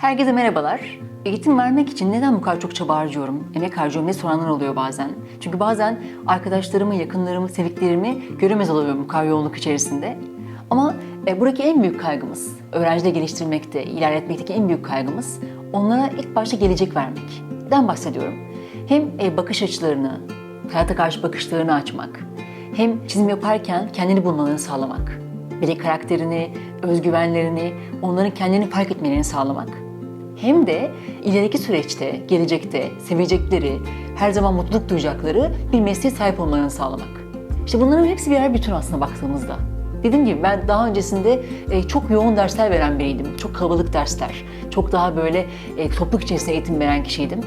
Herkese merhabalar. Eğitim vermek için neden bu kadar çok çaba harcıyorum, emek harcıyorum diye soranlar oluyor bazen. Çünkü bazen arkadaşlarımı, yakınlarımı, sevdiklerimi göremez oluyorum bu kadar yoğunluk içerisinde. Ama e, buradaki en büyük kaygımız, öğrencileri geliştirmekte, ilerletmekteki en büyük kaygımız onlara ilk başta gelecek vermek. Neden bahsediyorum? Hem e, bakış açılarını, hayata karşı bakışlarını açmak, hem çizim yaparken kendini bulmalarını sağlamak, birey karakterini, özgüvenlerini, onların kendini fark etmelerini sağlamak. Hem de ileriki süreçte, gelecekte sevecekleri, her zaman mutluluk duyacakları bir mesleğe sahip olmalarını sağlamak. İşte bunların hepsi birer bütün aslında baktığımızda. Dediğim gibi ben daha öncesinde e, çok yoğun dersler veren biriydim. Çok kalabalık dersler, çok daha böyle e, topluluk içerisinde eğitim veren kişiydim.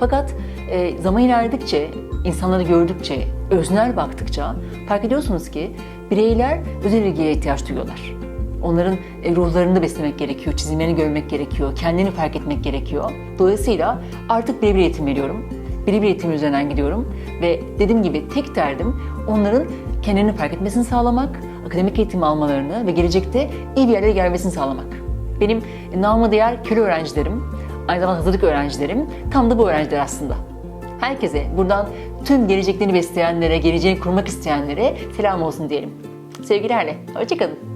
Fakat e, zaman ilerledikçe, insanları gördükçe, öznel baktıkça fark ediyorsunuz ki bireyler özel ilgiye ihtiyaç duyuyorlar. Onların e, ruhlarını beslemek gerekiyor, çizimlerini görmek gerekiyor, kendini fark etmek gerekiyor. Dolayısıyla artık birebir eğitim veriyorum. Birebir eğitim üzerinden gidiyorum ve dediğim gibi tek derdim onların kendini fark etmesini sağlamak, akademik eğitim almalarını ve gelecekte iyi bir yerlere gelmesini sağlamak. Benim e, namı diğer köle öğrencilerim, aynı zamanda hazırlık öğrencilerim tam da bu öğrenciler aslında. Herkese buradan tüm geleceklerini besleyenlere, geleceğini kurmak isteyenlere selam olsun diyelim. Sevgilerle, hoşçakalın.